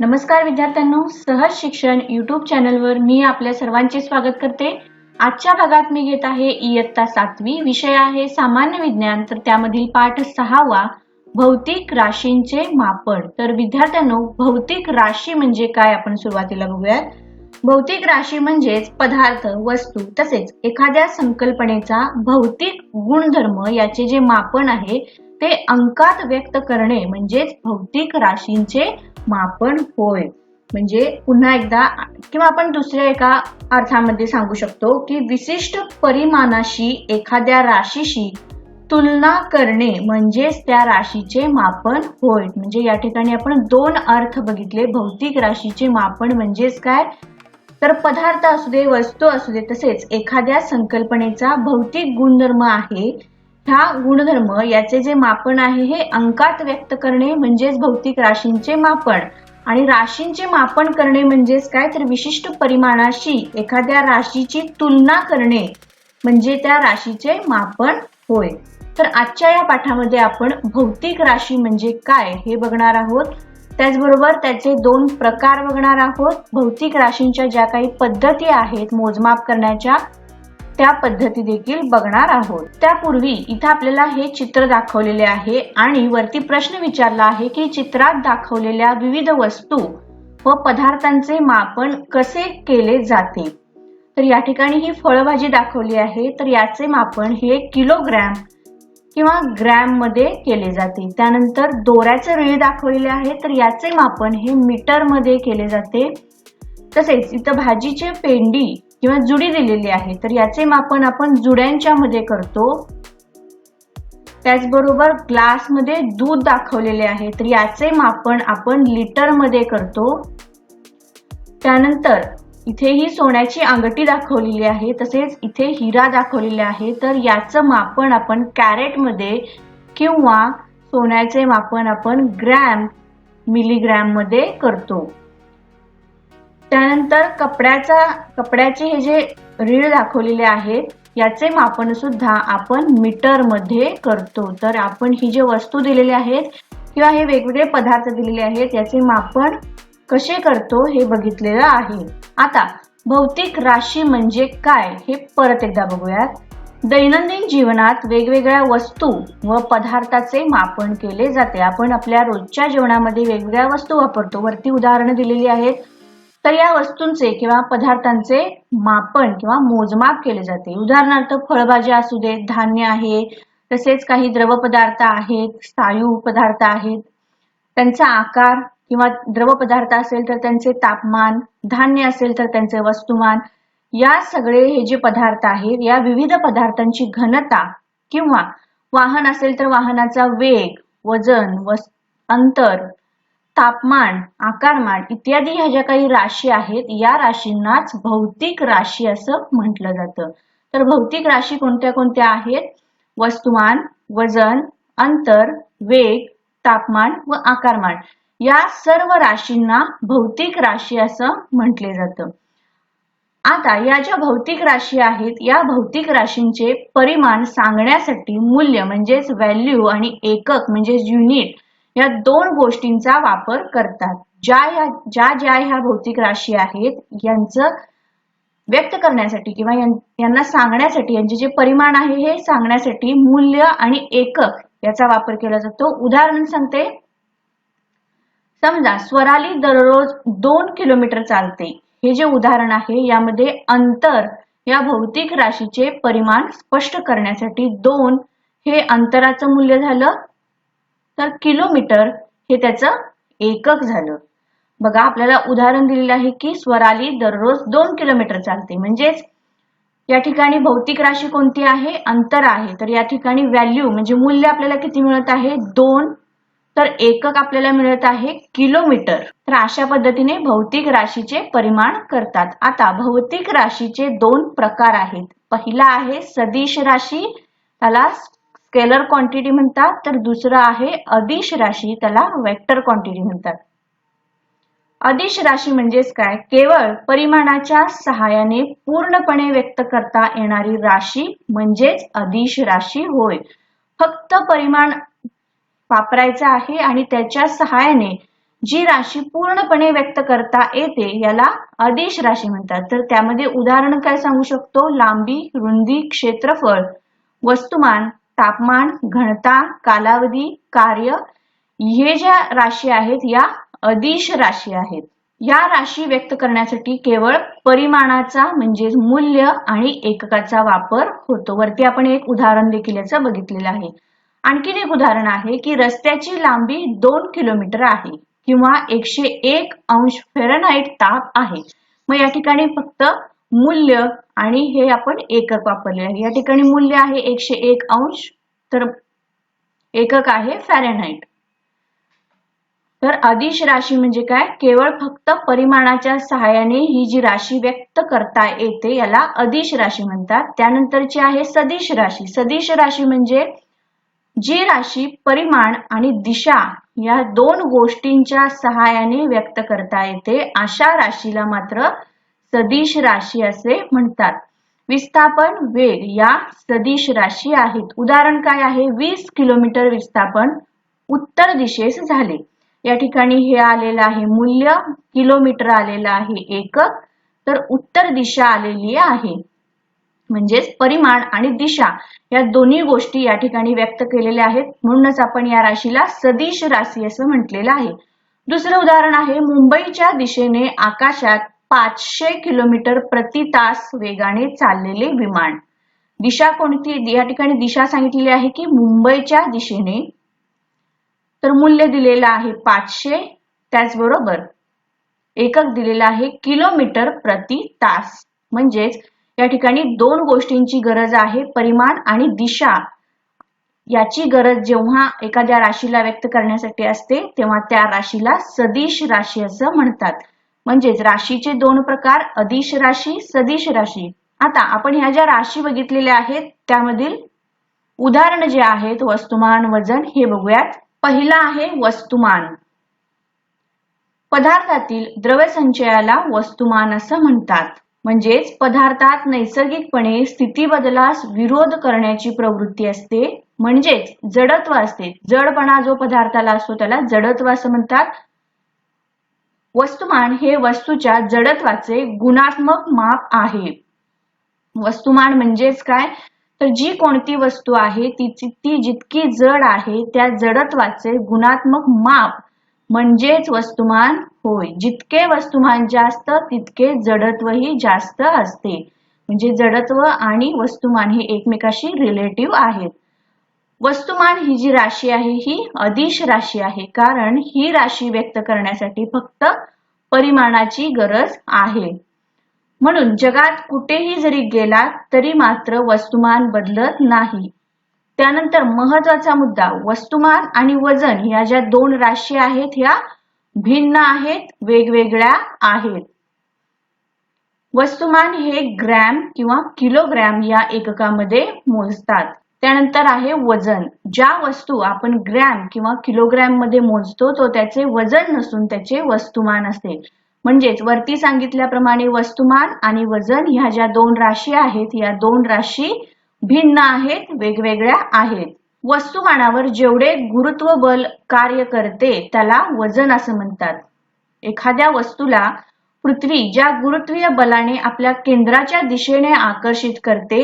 नमस्कार विद्यार्थ्यांनो सहज शिक्षण युट्यूब चॅनलवर मी आपल्या सर्वांचे स्वागत करते. आजच्या भागात मी घेत आहे इयत्ता सातवी विषय आहे सामान्य विज्ञान. तर त्यामधील पाठ सहावा भौतिक राशींचे मापन. तर विद्यार्थ्यांनो भौतिक राशी म्हणजे काय आपण सुरुवातीला बघूयात. भौतिक राशी म्हणजेच पदार्थ वस्तू तसेच एखाद्या संकल्पनेचा भौतिक गुणधर्म याचे जे मापन आहे ते अंकात व्यक्त करणे म्हणजेच भौतिक राशींचे मापन होय. म्हणजे पुन्हा एकदा किंवा आपण दुसऱ्या एका अर्थामध्ये सांगू शकतो की विशिष्ट परिमाणाशी एखाद्या राशीशी तुलना करणे म्हणजेच त्या राशीचे मापन होय. म्हणजे या ठिकाणी आपण दोन अर्थ बघितले. भौतिक राशीचे मापन म्हणजेच काय? तर पदार्थ असू दे वस्तू असू दे तसेच एखाद्या संकल्पनेचा भौतिक गुणधर्म आहे. ह्या गुणधर्म याचे जे मापन आहे हे अंकात व्यक्त करणे म्हणजेच भौतिक राशींचे मापन. आणि राशींचे मापन करणे म्हणजेच काय? तर विशिष्ट परिमाणाशी एखाद्या राशीची तुलना करणे म्हणजे त्या राशीचे मापन होय. तर आजच्या या पाठामध्ये आपण भौतिक राशी म्हणजे काय हे बघणार आहोत. त्याचबरोबर त्याचे दोन प्रकार बघणार आहोत. भौतिक राशींच्या ज्या काही पद्धती आहेत मोजमाप करण्याच्या त्या पद्धती देखील बघणार आहोत. त्यापूर्वी इथं आपल्याला हे चित्र दाखवलेले आहे आणि वरती प्रश्न विचारला आहे की चित्रात दाखवलेल्या विविध वस्तू व पदार्थांचे मापन कसे केले जाते? तर या ठिकाणी ही फळभाजी दाखवली आहे. तर याचे मापन हे किलोग्रॅम किंवा ग्रॅममध्ये केले जाते. त्यानंतर दोऱ्याचे रीळ दाखवलेले आहे. तर याचे मापन हे मीटरमध्ये केले जाते. तसेच इथं भाजीचे पेंडी किंवा जुडी दिलेली आहे तर याचे मापन आपण जुड्यांच्या मध्ये करतो. त्याचबरोबर ग्लासमध्ये दूध दाखवलेले आहे तर याचे मापन आपण लिटरमध्ये करतो. त्यानंतर इथे ही सोन्याची अंगठी दाखवलेली आहे तसेच इथे हिरा दाखवलेले आहे तर याचं मापन आपण कॅरेटमध्ये किंवा सोन्याचे मापन आपण ग्रॅम मिलीग्रॅममध्ये करतो. त्यानंतर कपड्याचा कपड्याचे हे जे रीळ दाखवलेले आहेत याचे मापन सुद्धा आपण मीटरमध्ये करतो. तर आपण ही जे वस्तू दिलेली आहेत किंवा हे वेगवेगळे पदार्थ दिलेले आहेत याचे मापन कसे करतो हे बघितलेलं आहे. आता भौतिक राशी म्हणजे काय हे परत एकदा बघूयात. दैनंदिन जीवनात वेगवेगळ्या वस्तू व पदार्थाचे मापन केले जाते. आपण आपल्या रोजच्या जेवणामध्ये वेगवेगळ्या वस्तू वापरतो. वरती उदाहरणं दिलेली आहेत. तर या वस्तूंचे किंवा पदार्थांचे मापन किंवा मोजमाप केले जाते. उदाहरणार्थ फळभाज्या असू देत धान्य आहे तसेच काही द्रव पदार्थ आहेत स्थायू पदार्थ आहेत. त्यांचा आकार किंवा द्रव पदार्थ असेल तर त्यांचे तापमान धान्य असेल तर त्यांचे वस्तुमान या सगळे हे जे पदार्थ आहेत या विविध पदार्थांची घनता किंवा वाहन असेल तर वाहनाचा वेग वजन व अंतर तापमान आकारमान इत्यादी ह्या ज्या काही राशी आहेत या राशींनाच भौतिक राशी असं म्हटलं जातं. तर भौतिक राशी कोणत्या कोणत्या आहेत? वस्तुमान वजन अंतर वेग तापमान व आकारमान. या सर्व राशींना भौतिक राशी असं म्हटले जातं. आता या ज्या भौतिक राशी आहेत या भौतिक राशींचे परिमाण सांगण्यासाठी मूल्य म्हणजेच व्हॅल्यू आणि एकक म्हणजेच युनिट या दोन गोष्टींचा वापर करतात. ज्या या ज्या ज्या ह्या भौतिक राशी आहेत यांचं व्यक्त करण्यासाठी किंवा यांना सांगण्यासाठी यांचे जे परिमाण आहे हे सांगण्यासाठी मूल्य आणि एकक याचा वापर केला जातो. उदाहरण सांगते. समजा स्वराली दररोज दोन किलोमीटर चालते. हे जे उदाहरण आहे यामध्ये अंतर या भौतिक राशीचे परिमाण स्पष्ट करण्यासाठी दोन हे अंतराचं मूल्य झालं. तर किलोमीटर हे त्याचं एकक झालं. बघा आपल्याला उदाहरण दिलेलं आहे की स्वराली दररोज दोन किलोमीटर चालते. म्हणजेच या ठिकाणी भौतिक राशी कोणती आहे? अंतर आहे. तर या ठिकाणी व्हॅल्यू म्हणजे मूल्य आपल्याला किती मिळत आहे? दोन. तर एकक आपल्याला मिळत आहे किलोमीटर. तर अशा पद्धतीने भौतिक राशीचे परिमाण करतात. आता भौतिक राशीचे दोन प्रकार आहेत. पहिला आहे सदिश राशी त्याला स्केलर क्वांटिटी म्हणतात तर दुसरं आहे अदिश राशी त्याला वेक्टर क्वांटिटी म्हणतात. अदिश राशी म्हणजेच काय? केवळ परिमाणाच्या सहाय्याने पूर्णपणे व्यक्त करता येणारी राशी म्हणजेच अदिश राशी होय. फक्त परिमाण वापरायचं आहे आणि त्याच्या सहाय्याने जी राशी पूर्णपणे व्यक्त करता येते याला अदिश राशी म्हणतात. तर त्यामध्ये उदाहरण काय सांगू शकतो? लांबी रुंदी क्षेत्रफळ वस्तुमान तापमान घनता कालावधी कार्य हे ज्या राशी आहेत या अदिश राशी आहेत. या राशी व्यक्त करण्यासाठी केवळ परिमाणाचा म्हणजेच मूल्य आणि एककाचा वापर होतो. वरती आपण एक उदाहरण देखील याचं बघितलेलं आहे. आणखीन एक उदाहरण आहे की रस्त्याची लांबी दोन किलोमीटर आहे किंवा एकशे एक अंश फेरनहाईट ताप आहे. मग या ठिकाणी फक्त मूल्य आणि हे आपण एकक वापरले आहे. या ठिकाणी मूल्य आहे एकशे एक अंश तर एकक आहे फॅरेनहाईट तर अदिश राशी म्हणजे काय? केवळ फक्त परिमाणाच्या सहाय्याने ही जी राशी व्यक्त करता येते याला अदिश राशी म्हणतात. त्यानंतरची आहे सदिश राशी. सदिश राशी म्हणजे जी राशी परिमाण आणि दिशा या दोन गोष्टींच्या सहाय्याने व्यक्त करता येते अशा राशीला मात्र सदिश राशी असे म्हणतात. विस्थापन वेग या सदिश राशी आहेत. उदाहरण काय आहे? वीस किलोमीटर विस्थापन उत्तर दिशेस झाले. या ठिकाणी हे आलेलं आहे मूल्य किलोमीटर आलेलं आहे एकक तर उत्तर दिशा आलेली आहे. म्हणजेच परिमाण आणि दिशा या दोन्ही गोष्टी या ठिकाणी व्यक्त केलेल्या आहेत. म्हणूनच आपण या राशीला सदिश राशी असं म्हटलेलं आहे. दुसरं उदाहरण आहे मुंबईच्या दिशेने आकाशात पाचशे किलोमीटर प्रति तास वेगाने चाललेले विमान. दिशा कोणती? या ठिकाणी दिशा सांगितलेली आहे की मुंबईच्या दिशेने. तर मूल्य दिलेलं आहे पाचशे त्याचबरोबर एकक दिलेलं आहे किलोमीटर प्रति तास. म्हणजेच या ठिकाणी दोन गोष्टींची गरज आहे परिमाण आणि दिशा. याची गरज जेव्हा एखाद्या राशीला व्यक्त करण्यासाठी असते तेव्हा त्या राशीला सदिश राशी असं म्हणतात. म्हणजेच राशीचे दोन प्रकार अदिश राशी सदिश राशी. आता आपण ह्या ज्या राशी बघितलेल्या आहेत त्यामधील उदाहरण जे आहेत वस्तुमान वजन हे बघूयात. पहिला आहे वस्तुमान. पदार्थातील द्रव्यसंचयाला वस्तुमान असं म्हणतात. म्हणजेच पदार्थात नैसर्गिकपणे स्थिती बदलास विरोध करण्याची प्रवृत्ती असते. म्हणजेच जडत्व असते. जडपणा जो पदार्थाला असतो त्याला जडत्व असं म्हणतात. वस्तुमान हे वस्तूच्या जडत्वाचे गुणात्मक माप आहे. वस्तुमान म्हणजेच काय? तर जी कोणती वस्तू आहे ती ती जितकी जड आहे त्या जडत्वाचे गुणात्मक माप म्हणजेच वस्तुमान होय. जितके वस्तुमान जास्त तितके जडत्वही जास्त असते. म्हणजे जडत्व आणि वस्तुमान हे एकमेकाशी रिलेटिव्ह आहेत. वस्तुमान ही जी राशी आहे ही अदिश राशी आहे. कारण ही राशी व्यक्त करण्यासाठी फक्त परिमाणाची गरज आहे. म्हणून जगात कुठेही जरी गेला तरी मात्र वस्तुमान बदलत नाही. त्यानंतर महत्त्वाचा मुद्दा वस्तुमान आणि वजन या ज्या दोन राशी आहेत ह्या भिन्न आहेत वेगवेगळ्या आहेत. वस्तुमान हे ग्रॅम किंवा किलोग्रॅम या एककामध्ये मोजतात. त्यानंतर आहे वजन. ज्या वस्तू आपण ग्रॅम किंवा किलोग्रॅममध्ये मोजतो तो त्याचे वजन नसून त्याचे वस्तुमान असते. म्हणजेच वरती सांगितल्याप्रमाणे वस्तुमान आणि वजन ह्या ज्या दोन राशी आहेत या दोन राशी भिन्न आहेत वेगवेगळ्या आहेत. वस्तुमानावर जेवढे गुरुत्व बल कार्य करते त्याला वजन असं म्हणतात. एखाद्या वस्तूला पृथ्वी ज्या गुरुत्वीय बलाने आपल्या केंद्राच्या दिशेने आकर्षित करते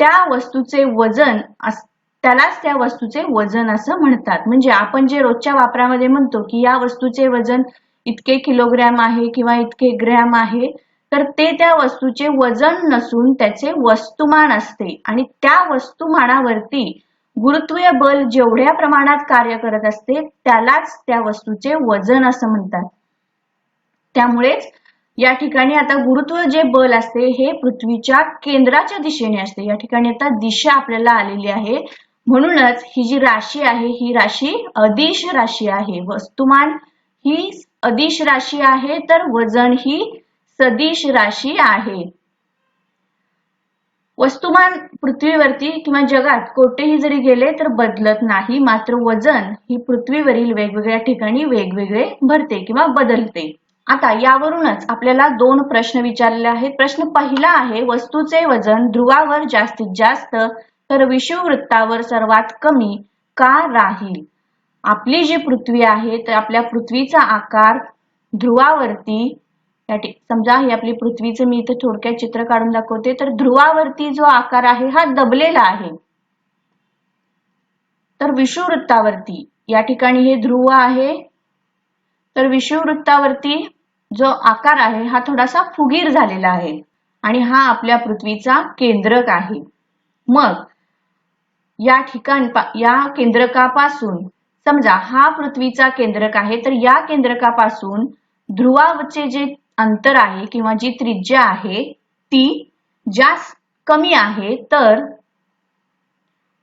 त्या वस्तूचे वजन त्यालाच त्या वस्तूचे वजन असं म्हणतात. म्हणजे आपण जे रोजच्या वापरामध्ये म्हणतो की या वस्तूचे वजन इतके किलोग्रॅम आहे किंवा इतके ग्रॅम आहे तर ते त्या वस्तूचे वजन नसून त्याचे वस्तुमान असते. आणि त्या वस्तुमानावरती गुरुत्वीय बल जेवढ्या प्रमाणात कार्य करत असते त्यालाच त्या वस्तूचे वजन असं म्हणतात. त्यामुळेच या ठिकाणी आता गुरुत्व जे बल असते हे पृथ्वीच्या केंद्राच्या दिशेने असते. या ठिकाणी आता दिशा आपल्याला आलेली आहे. म्हणूनच ही जी राशी आहे ही राशी अदिश राशी आहे. वस्तुमान ही अदिश राशी आहे तर वजन ही सदिश राशी आहे. वस्तुमान पृथ्वीवरती किंवा जगात कोठेही जरी गेले तर बदलत नाही. मात्र वजन ही पृथ्वीवरील वेगवेगळ्या ठिकाणी वेगवेगळे भरते किंवा बदलते. आता यावरूनच आपल्याला दोन प्रश्न विचारलेले आहेत. प्रश्न पहिला आहे वस्तूचे वजन ध्रुवावर जास्तीत जास्त तर विषुववृत्तावर सर्वात कमी का राहील? आपली जी पृथ्वी आहे तर आपल्या पृथ्वीचा आकार ध्रुवावरती या समजा ही आपली पृथ्वीचं मी इथे थोडक्यात चित्र काढून दाखवते तर ध्रुवावरती जो आकार आहे हा दबलेला आहे. तर विषुववृत्तावरती या ठिकाणी हे ध्रुव आहे तर विषुववृत्तावरती जो आकार आहे हा थोडासा फुगीर झालेला आहे आणि हा आपल्या पृथ्वीचा केंद्रक आहे. मग या ठिकाण या केंद्रकापासून समजा हा पृथ्वीचा केंद्रक आहे तर या केंद्रकापासून ध्रुवाचे जे अंतर आहे किंवा जी त्रिज्या आहे ती जास्त कमी आहे तर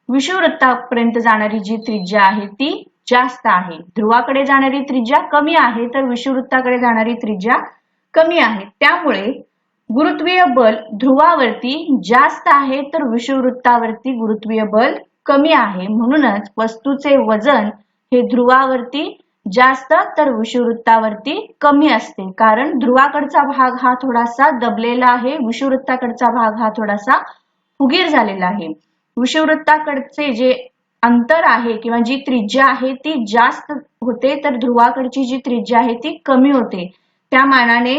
विषुववृत्तापर्यंत जाणारी जी त्रिज्या आहे ती जास्त आहे. ध्रुवाकडे जाणारी त्रिज्या कमी आहे तर विषुववृत्ताकडे जाणारी त्रिज्या कमी आहे. त्यामुळे गुरुत्वीय बल ध्रुवावरती जास्त आहे तर विषुववृत्तावरती गुरुत्वीय बल कमी आहे. म्हणूनच वस्तूचे वजन हे ध्रुवावरती जास्त तर विषुववृत्तावरती कमी असते. कारण ध्रुवाकडचा भाग हा थोडासा दबलेला आहे विषुववृत्ताकडचा भाग हा थोडासा फुगीर झालेला आहे. विषुववृत्ताकडचे जे अंतर आहे किंवा जी त्रिज्या आहे ती जास्त होते तर ध्रुवाकडची जी त्रिज्या आहे ती कमी होते. त्या मानाने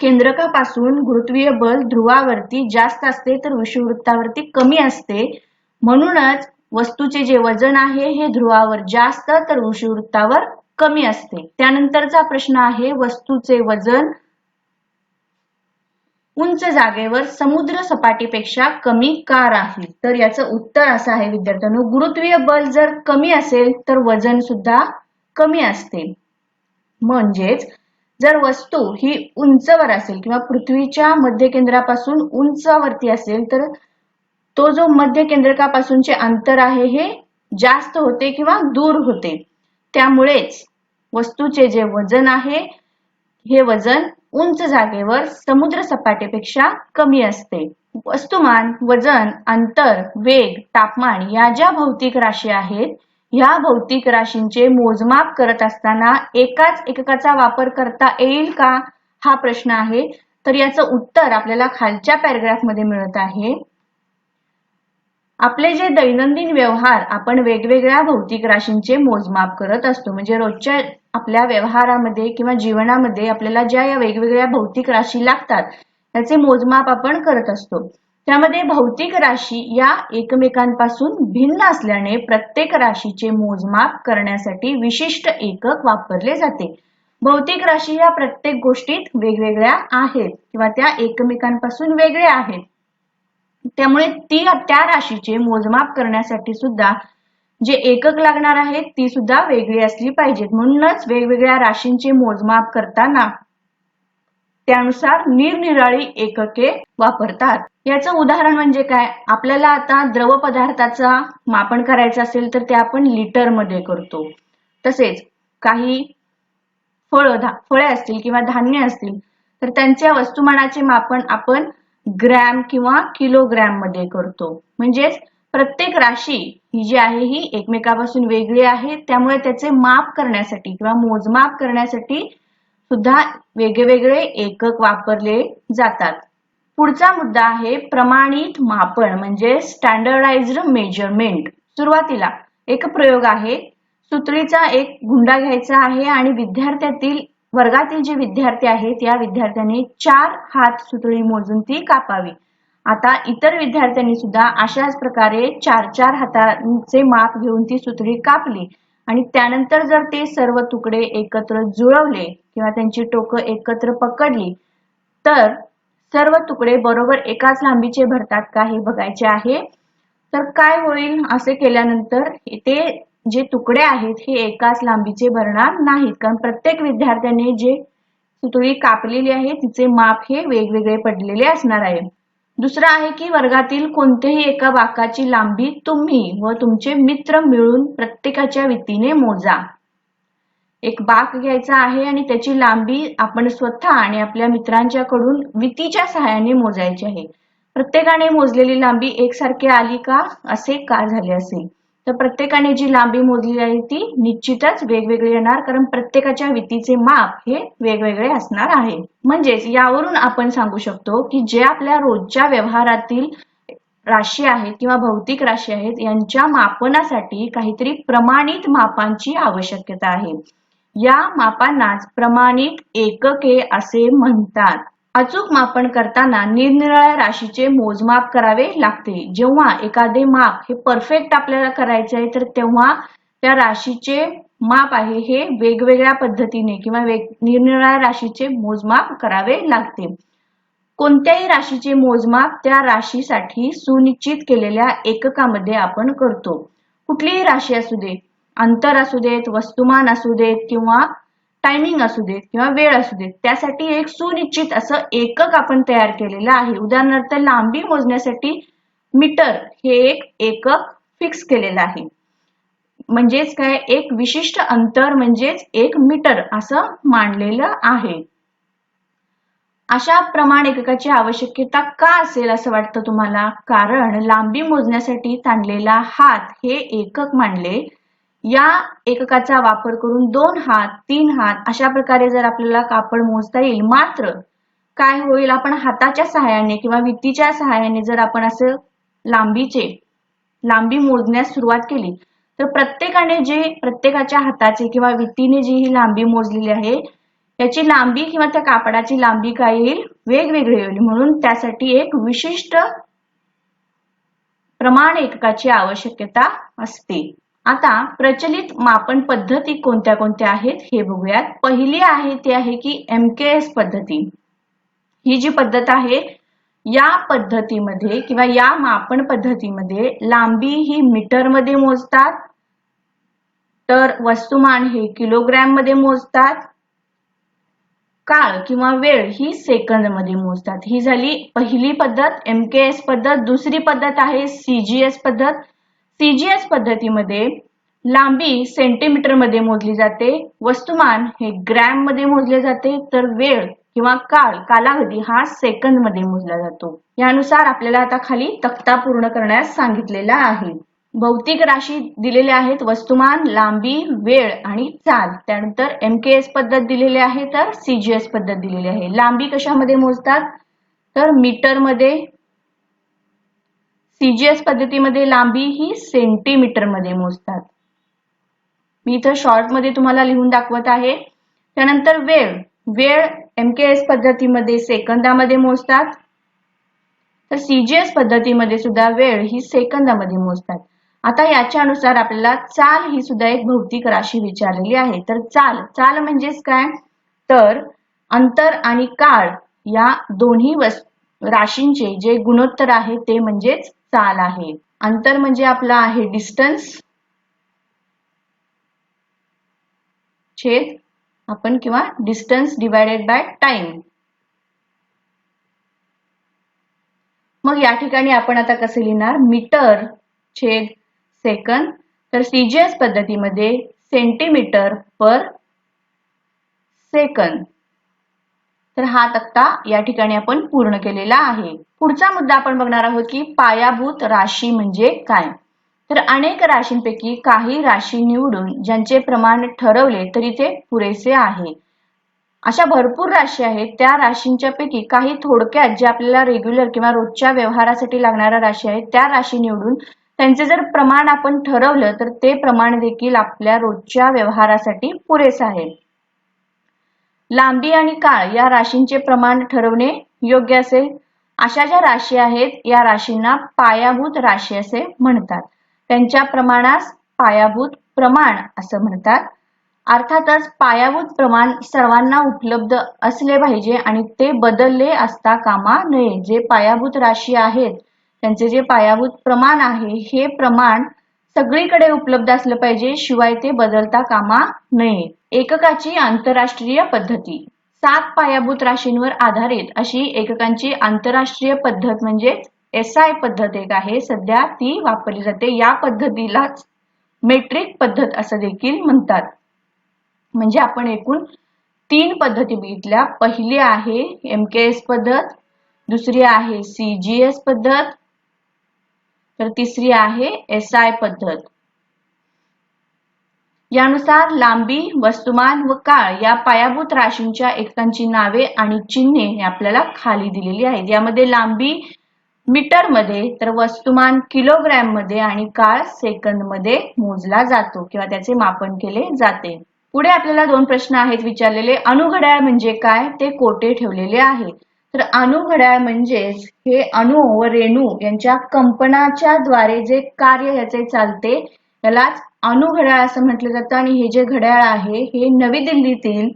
केंद्रकापासून गुरुत्वीय बल ध्रुवावरती जास्त असते तर विषुववृत्तावरती कमी असते. म्हणूनच वस्तूचे जे वजन आहे हे ध्रुवावर जास्त तर विषुववृत्तावर कमी असते. त्यानंतरचा प्रश्न आहे वस्तूचे वजन उंच जागेवर समुद्र सपाटीपेक्षा कमी का राहील? तर याचं उत्तर असं आहे विद्यार्थ्यांनो गुरुत्वीय बल जर कमी असेल तर वजन सुद्धा कमी असते. म्हणजेच जर वस्तू ही उंचवर असेल किंवा पृथ्वीच्या मध्यकेंद्रापासून उंचावरती असेल तर तो जो मध्यकेंद्रकापासूनचे अंतर आहे हे जास्त होते किंवा दूर होते. त्यामुळेच वस्तूचे जे वजन आहे हे वजन उंच जागेवर समुद्र सपाटीपेक्षा कमी असते. वस्तुमान वजन अंतर वेग तापमान या ज्या भौतिक राशी आहेत ह्या भौतिक राशींचे मोजमाप करत असताना एकाच एककाचा वापर करता येईल का? हा प्रश्न आहे. तर याचं उत्तर आपल्याला खालच्या पॅरेग्राफमध्ये मिळत आहे. आपले जे दैनंदिन व्यवहार आपण वेगवेगळ्या भौतिक राशींचे मोजमाप करत असतो म्हणजे रोजच्या आपल्या व्यवहारामध्ये किंवा जीवनामध्ये आपल्याला ज्या या वेगवेगळ्या भौतिक राशी लागतात त्याचे मोजमाप आपण करत असतो. त्यामध्ये भौतिक राशी या एकमेकांपासून भिन्न असल्याने प्रत्येक राशीचे मोजमाप करण्यासाठी विशिष्ट एकक वापरले जाते. भौतिक राशी या प्रत्येक गोष्टीत वेगवेगळ्या आहेत किंवा त्या एकमेकांपासून वेगळ्या आहेत. त्यामुळे ती त्या राशीचे मोजमाप करण्यासाठी सुद्धा जे एकक लागणार आहेत ती सुद्धा वेगळी असली पाहिजेत. म्हणूनच वेगवेगळ्या राशींचे मोजमाप करताना त्यानुसार निरनिराळी एकके वापरतात. याचं उदाहरण म्हणजे काय? आपल्याला आता द्रव पदार्थाचा मापन करायचं असेल तर ते आपण लिटरमध्ये करतो. तसेच काही फळ फळे असतील किंवा धान्य असतील तर त्यांच्या वस्तुमानाचे मापन आपण ग्रॅम किंवा किलोग्रॅममध्ये करतो. म्हणजेच प्रत्येक राशी ही जी आहे ही एकमेकापासून वेगळी आहे. त्यामुळे त्याचे माप करण्यासाठी किंवा मोजमाप करण्यासाठी सुद्धा वेगवेगळे एकक वापरले जातात. पुढचा मुद्दा आहे प्रमाणित मापन म्हणजे स्टँडर्डाइज्ड मेजरमेंट सुरुवातीला एक प्रयोग आहे. सुतळीचा एक गुंडा घ्यायचा आहे आणि विद्यार्थ्यातील वर्गातील जे विद्यार्थी आहेत या विद्यार्थ्यांनी चार हात सुतळी मोजून ती कापावी. आता इतर विद्यार्थ्यांनी सुद्धा अशाच प्रकारे चार चार हातांचे माप घेऊन ती सुतळी कापली. आणि त्यानंतर जर ते सर्व तुकडे एकत्र जुळवले किंवा त्यांची टोकं एकत्र पकडली तर सर्व तुकडे बरोबर एकाच लांबीचे भरतात का हे बघायचे आहे. तर काय होईल असे केल्यानंतर ते जे तुकडे आहेत हे एकाच लांबीचे भरणार नाहीत. कारण प्रत्येक विद्यार्थ्याने जे सुतळी कापलेली आहे तिचे माप हे वेगवेगळे पडलेले असणार आहे. दुसरं आहे की वर्गातील कोणत्याही एका वाकाची लांबी तुम्ही व तुमचे मित्र मिळून प्रत्येकाच्या वतीने मोजा. एक बाक घ्यायचा आहे आणि त्याची लांबी आपण स्वतः आणि आपल्या मित्रांच्याकडून वितीच्या सहाय्याने मोजायची आहे. प्रत्येकाने मोजलेली लांबी एकसारखी आली का? असे का झाले असेल? तर प्रत्येकाने जी लांबी मोजली आहे ती निश्चितच वेगवेगळी येणार कारण प्रत्येकाच्या वितीचे माप हे वेगवेगळे असणार आहे. म्हणजेच यावरून आपण सांगू शकतो की जे आपल्या रोजच्या व्यवहारातील राशी आहेत किंवा भौतिक राशी आहेत यांच्या मापनासाठी काहीतरी प्रमाणित मापांची आवश्यकता आहे. या मापांनाच प्रमाणित एकके असे म्हणतात. अचूक मापन करताना निरनिराळ्या राशीचे मोजमाप करावे लागते. जेव्हा एखादे माप हे परफेक्ट आपल्याला करायचे आहे तर तेव्हा त्या राशीचे माप आहे हे वेगवेगळ्या पद्धतीने किंवा वेग निरनिराळ्या राशीचे मोजमाप करावे लागते. कोणत्याही राशीचे मोजमाप त्या राशीसाठी सुनिश्चित केलेल्या एककामध्ये आपण करतो. कुठलीही राशी असू दे अंतर असू देत वस्तुमान असू देत किंवा टायमिंग असू देत किंवा वेळ असू देत त्यासाठी एक सुनिश्चित असं एकक आपण तयार केलेलं आहे. उदाहरणार्थ लांबी मोजण्यासाठी मीटर हे एक एकक फिक्स केलेलं आहे. म्हणजेच काय? एक विशिष्ट अंतर म्हणजेच एक मीटर असं मांडलेलं आहे. अशा प्रमाण एककाची आवश्यकता का असेल असं वाटतं तुम्हाला? कारण लांबी मोजण्यासाठी ताणलेला हात हे एकक मांडले या एककाचा वापर करून दोन हात तीन हात अशा प्रकारे जर आपल्याला कापड मोजता येईल मात्र काय होईल आपण हाताच्या सहाय्याने किंवा वित्तीच्या सहाय्याने जर आपण असं लांबीचे लांबी मोजण्यास सुरुवात केली तर प्रत्येकाने जे प्रत्येकाच्या हाताचे किंवा वित्तीने जी ही लांबी मोजलेली आहे याची लांबी किंवा त्या कापडाची लांबी काय येईल वेगवेगळी येईल. म्हणून त्यासाठी एक विशिष्ट प्रमाण एककाची आवश्यकता असते. आता प्रचलित मापन पद्धती कोणत्या कोणत्या आहेत हे बघूयात. पहिली आहे ती आहे की एम के एस पद्धती. ही जी पद्धत आहे या पद्धतीमध्ये किंवा या मापन पद्धतीमध्ये लांबी ही मीटरमध्ये मोजतात तर वस्तुमान हे किलोग्रॅममध्ये मोजतात काळ किंवा वेळ ही सेकंदमध्ये मोजतात. ही झाली पहिली पद्धत एम के एस पद्धत. दुसरी पद्धत आहे सीजीएस पद्धत. सीजीएस पद्धतीमध्ये लांबी सेंटीमीटरमध्ये मोजली जाते. वस्तुमान हे ग्रॅममध्ये मोजले जाते. तर वेळ किंवा काळ कालावधी हा सेकंदमध्ये मोजला जातो. यानुसार आपल्याला आता खाली तक्ता पूर्ण करण्यास सांगितलेला आहे. भौतिक राशी दिलेल्या आहेत वस्तुमान लांबी वेळ आणि चाल. त्यानंतर एम के एस पद्धत दिलेली आहे तर सीजीएस पद्धत दिलेली आहे. लांबी कशामध्ये मोजतात? तर मीटरमध्ये सीजीएस पद्धतीमध्ये लांबी ही सेंटीमीटरमध्ये मोजतात. मी इथं शॉर्टमध्ये तुम्हाला लिहून दाखवत आहे. त्यानंतर वेळ. वेळ एम के एस पद्धतीमध्ये सेकंदामध्ये मोजतात. तर सीजीएस पद्धतीमध्ये सुद्धा वेळ ही सेकंदामध्ये मोजतात. आता याच्यानुसार आपल्याला चाल ही सुद्धा एक भौतिक राशी विचारलेली आहे. तर चाल. चाल म्हणजेच काय? तर अंतर आणि काळ या दोन्ही राशींचे जे गुणोत्तर आहे ते म्हणजेच चाल आहे. अंतर म्हणजे आपला आहे डिस्टन्स छेद. आपण किंवा डिस्टन्स डिवायडेड बाय टाइम मग या ठिकाणी आपण आता कसे लिहिणार? मीटर छेद सेकंद तर सीजीएस पद्धतीमध्ये सेंटीमीटर पर सेकंद तर हा तक्ता या ठिकाणी आपण पूर्ण केलेला आहे. पुढचा मुद्दा आपण बघणार आहोत की पायाभूत राशी म्हणजे काय? तर अनेक राशींपैकी काही राशी निवडून ज्यांचे प्रमाण ठरवले तरी ते पुरेसे आहे. अशा भरपूर राशी आहेत. त्या राशींच्या पैकी काही थोडक्यात जे आपल्याला रेग्युलर किंवा रोजच्या व्यवहारासाठी लागणाऱ्या राशी आहेत त्या राशी निवडून त्यांचे जर प्रमाण आपण ठरवलं तर ते प्रमाण देखील आपल्या रोजच्या व्यवहारासाठी पुरेसे आहे. लांबी आणि काळ या राशींचे प्रमाण ठरवणे योग्य असेल? अशा ज्या राशी आहेत या राशींना पायाभूत राशी असे म्हणतात. त्यांच्या प्रमाणास पायाभूत प्रमाण असं म्हणतात. अर्थातच पायाभूत प्रमाण सर्वांना उपलब्ध असले पाहिजे आणि ते बदलले असता कामा नये. जे पायाभूत राशी आहेत त्यांचे जे पायाभूत प्रमाण आहे हे प्रमाण सगळीकडे उपलब्ध असलं पाहिजे शिवाय ते बदलता कामा नये. एककाची आंतरराष्ट्रीय पद्धती. सात पायाभूत राशींवर आधारित अशी एककांची आंतरराष्ट्रीय पद्धत म्हणजे एस आय पद्धत एक आहे. सध्या ती वापरली जाते. या पद्धतीलाच मेट्रिक पद्धत असं देखील म्हणतात. म्हणजे आपण एकूण तीन पद्धती बघितल्या. पहिली आहे एम के एस पद्धत दुसरी आहे सी जी एस पद्धत तर तिसरी आहे एस आय पद्धत. यानुसार लांबी वस्तुमान व काळ या पायाभूत राशींच्या एककांची नावे आणि चिन्हे आपल्याला खाली दिलेली आहेत. यामध्ये लांबी मीटरमध्ये तर वस्तुमान किलोग्रॅममध्ये आणि काळ सेकंदमध्ये मोजला जातो किंवा त्याचे मापन केले जाते. पुढे आपल्याला दोन प्रश्न आहेत विचारलेले. अणुघड्याळ म्हणजे काय? ते कोठे ठेवलेले आहे? तर अणुघड्याळ म्हणजेच हे अणु व रेणू यांच्या कंपनाच्या द्वारे जे कार्य याचे चालते यालाच असं म्हटलं जातं आणि हे जे घड्याळ आहे हे नवी दिल्लीतील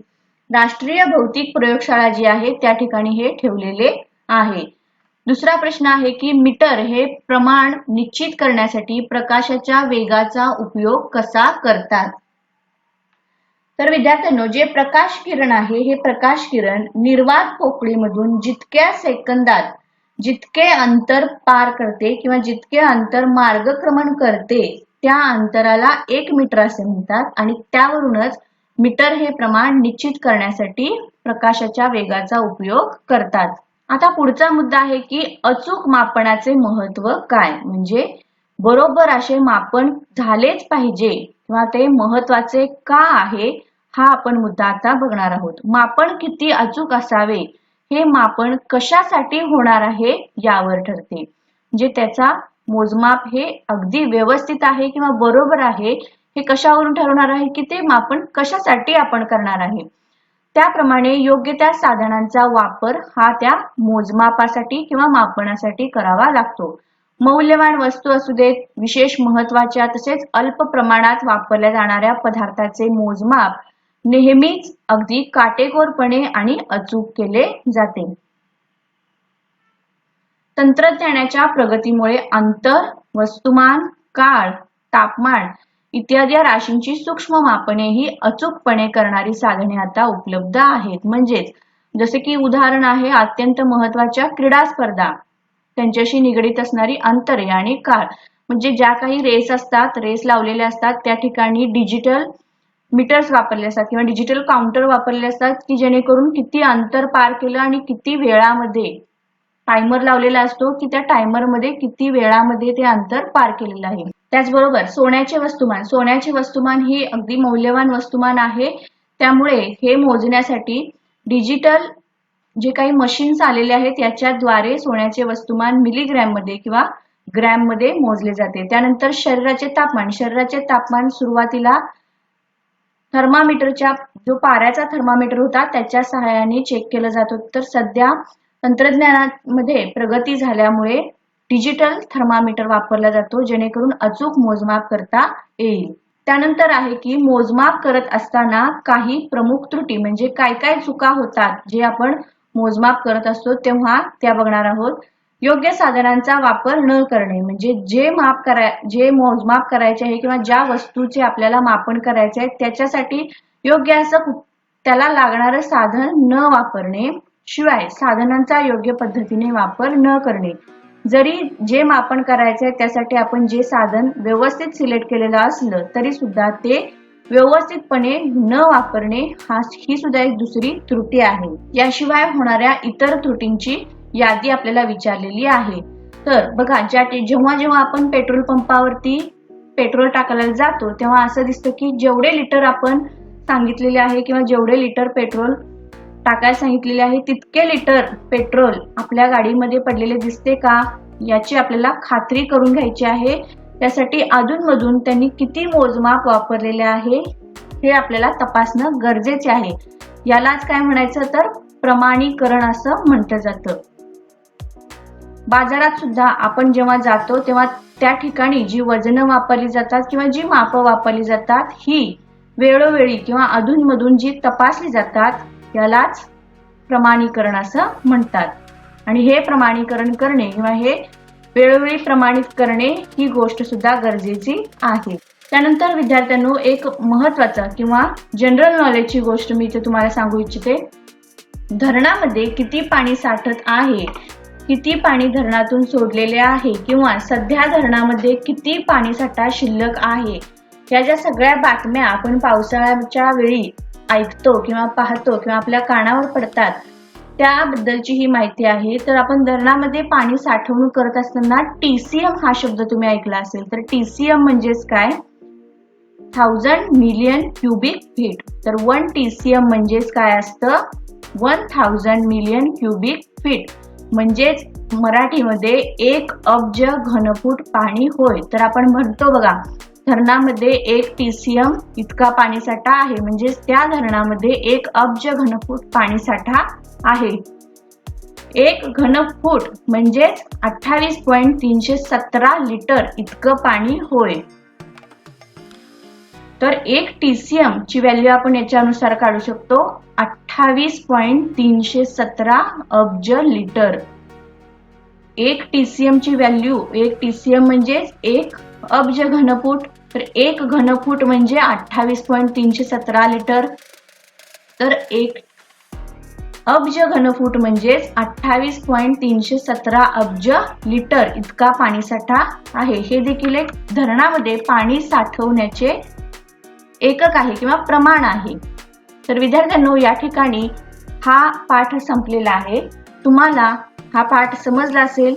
राष्ट्रीय भौतिक प्रयोगशाळा जी आहे त्या ठिकाणी हे ठेवलेले आहे. दुसरा प्रश्न आहे की मीटर हे प्रमाण निश्चित करण्यासाठी प्रकाशाच्या वेगाचा उपयोग कसा करतात? तर विद्यार्थ्यांनो जे प्रकाश किरण आहे हे प्रकाश किरण निर्वात पोकळीमधून जितक्या सेकंदात जितके अंतर पार करते किंवा जितके अंतर मार्गक्रमण करते त्या अंतराला एक मीटर असे म्हणतात आणि त्यावरूनच मीटर हे प्रमाण निश्चित करण्यासाठी प्रकाशाच्या वेगाचा उपयोग करतात. आता पुढचा मुद्दा आहे की अचूक मापनाचे महत्त्व काय? म्हणजे बरोबर असे मापन झालेच पाहिजे किंवा ते महत्त्वाचे का आहे हा आपण मुद्दा आता बघणार आहोत. मापन किती अचूक असावे हे मापन कशासाठी होणार आहे यावर ठरते. म्हणजे त्याचा मोजमाप हे अगदी व्यवस्थित आहे किंवा बरोबर आहे हे कशावरून ठरवणार आहे की ते मापन कशासाठी आपण करणार आहे? त्याप्रमाणे योग्य त्या साधनांचा वापर हा त्या मोजमापासाठी किंवा मापनासाठी करावा लागतो. मौल्यवान वस्तू असू देत विशेष महत्त्वाच्या तसेच अल्प प्रमाणात वापरल्या जाणाऱ्या पदार्थाचे मोजमाप नेहमीच अगदी काटेकोरपणे आणि अचूक केले जाते. तंत्रज्ञानाच्या प्रगतीमुळे अंतर वस्तुमान काळ तापमान इत्यादी राशींची सूक्ष्म मापने ही अचूकपणे करणारी साधने आता उपलब्ध आहेत. म्हणजेच जसे की उदाहरण आहे अत्यंत महत्त्वाच्या क्रीडा स्पर्धा. त्यांच्याशी निगडीत असणारी अंतरे आणि काळ. म्हणजे ज्या काही रेस असतात रेस लावलेल्या असतात त्या ठिकाणी डिजिटल मीटर्स वापरले असतात किंवा डिजिटल काउंटर वापरले असतात की जेणेकरून किती अंतर पार केलं आणि किती वेळामध्ये टायमर लावलेला असतो की त्या टायमरमध्ये किती वेळामध्ये ते अंतर पार केलेलं आहे. त्याचबरोबर सोन्याचे वस्तुमान सोन्याचे वस्तुमान ही अगदी मौल्यवान वस्तुमान आहे. त्यामुळे हे मोजण्यासाठी डिजिटल जे काही मशीन्स आलेले आहेत याच्याद्वारे सोन्याचे वस्तुमान मिलीग्रॅममध्ये किंवा ग्रॅममध्ये मोजले जाते. त्यानंतर शरीराचे तापमान शरीराचे तापमान सुरुवातीला थर्मामीटरच्या जो पाऱ्याचा थर्मामीटर होता त्याच्या सहाय्याने चेक केलं जात होतं. तर सध्या तंत्रज्ञानामध्ये म्हणजे प्रगती झाल्यामुळे डिजिटल थर्मामीटर वापरला जातो जेणेकरून अचूक मोजमाप करता येईल. त्यानंतर आहे की मोजमाप करत असताना काही प्रमुख त्रुटी म्हणजे काय काय चुका होतात जे आपण मोजमाप करत असतो तेव्हा त्या बघणार आहोत. योग्य साधनांचा वापर न करणे म्हणजे जे माप कराय जे मोजमाप करायचे आहे किंवा ज्या वस्तूचे आपल्याला मापन करायचे आहे त्याच्यासाठी योग्य असं त्याला लागणारं साधन न वापरणे शिवाय साधनांचा योग्य पद्धतीने वापर न करणे. जरी जे मापन करायचे आहे त्यासाठी आपण जे साधन व्यवस्थित सिलेक्ट केलेलं असलं तरी सुद्धा ते व्यवस्थितपणे न वापरणे हा ही सुद्धा एक दुसरी त्रुटी आहे. याशिवाय होणाऱ्या इतर त्रुटींची यादी आपल्याला विचारलेली आहे. तर बघा ज्या जेव्हा जेव्हा आपण पेट्रोल पंपावरती पेट्रोल टाकायला जातो तेव्हा असं दिसतं की जेवढे लिटर आपण सांगितलेले आहे किंवा जेवढे लिटर पेट्रोल टाकायला सांगितलेले आहे तितके लिटर पेट्रोल आपल्या गाडीमध्ये पडलेले दिसते का? याची आपल्याला खात्री करून घ्यायची आहे. त्यासाठी अधूनमधून त्यांनी किती मोजमाप वापरलेले आहे हे आपल्याला तपासणं गरजेचे आहे. यालाच काय म्हणायचं तर प्रमाणीकरण असं म्हटलं जातं. बाजारात सुद्धा आपण जेव्हा जातो तेव्हा त्या ठिकाणी जी वजनं वापरली जातात किंवा जी मापं वापरली जातात ही वेळोवेळी किंवा अधूनमधून जी तपासली जातात यालाच प्रमाणीकरण असं म्हणतात. आणि हे प्रमाणीकरण करणे किंवा हे वेळोवेळी प्रमाणित करणे ही गोष्ट सुद्धा गरजेची आहे. त्यानंतर विद्यार्थ्यांनो एक महत्त्वाचा किंवा जनरल नॉलेजची गोष्ट मी इथे तुम्हाला सांगू इच्छिते. धरणामध्ये किती पाणी साठत आहे? किती पाणी धरणातून सोडलेले आहे? किंवा सध्या धरणामध्ये किती पाणी साठा शिल्लक आहे? या ज्या सगळ्या बातम्या आपण पावसाळ्याच्या वेळी ऐकतो किंवा पाहतो किंवा आपल्या कानावर पडतात त्याबद्दलची ही माहिती आहे. तर आपण धरणामध्ये पाणी साठवणूक करत असताना टीसीएम हा शब्द तुम्ही ऐकला असेल. तर टीसीएम म्हणजेच काय? थाउजंड मिलियन क्युबिक फीट तर वन टीसीएम म्हणजेच काय असतं? One thousand million cubic feet म्हणजेच मराठीमध्ये एक अब्ज घनफूट पाणी होय. तर आपण म्हणतो बघा धरणामध्ये एक टीसीएम इतका पाणीसाठा आहे. म्हणजेच त्या धरणामध्ये एक अब्ज घनफूट पाणीसाठा आहे. एक घनफूट म्हणजेच अठ्ठावीस पॉइंट तीनशे सतरा लिटर इतकं पाणी होय. तर एक टीसीएम ची व्हॅल्यू आपण याच्यानुसार काढू शकतो. अठ्ठावीस पॉइंट तीनशे सतरा अब्ज लिटर. एक टीसीएम ची व्हॅल्यू एक टीसीएम म्हणजे एक अब्ज घनफूट तर एक घनफूट म्हणजे अठ्ठावीस पॉईंट तीनशे सतरा लिटर. तर एक अब्ज घनफूट म्हणजेच अठ्ठावीस पॉईंट तीनशे सतरा अब्ज लिटर इतका पाणीसाठा आहे. हे देखील एक धरणामध्ये पाणी साठवण्याचे एकक आहे किंवा प्रमाण आहे. तर विद्यार्थ्यांनो या ठिकाणी हा पाठ संपलेला आहे. तुम्हाला हा पाठ समजला असेल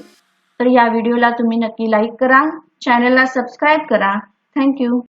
तर या व्हिडिओला तुम्ही नक्की लाईक करा. चॅनलला सबस्क्राईब करा. Thank you.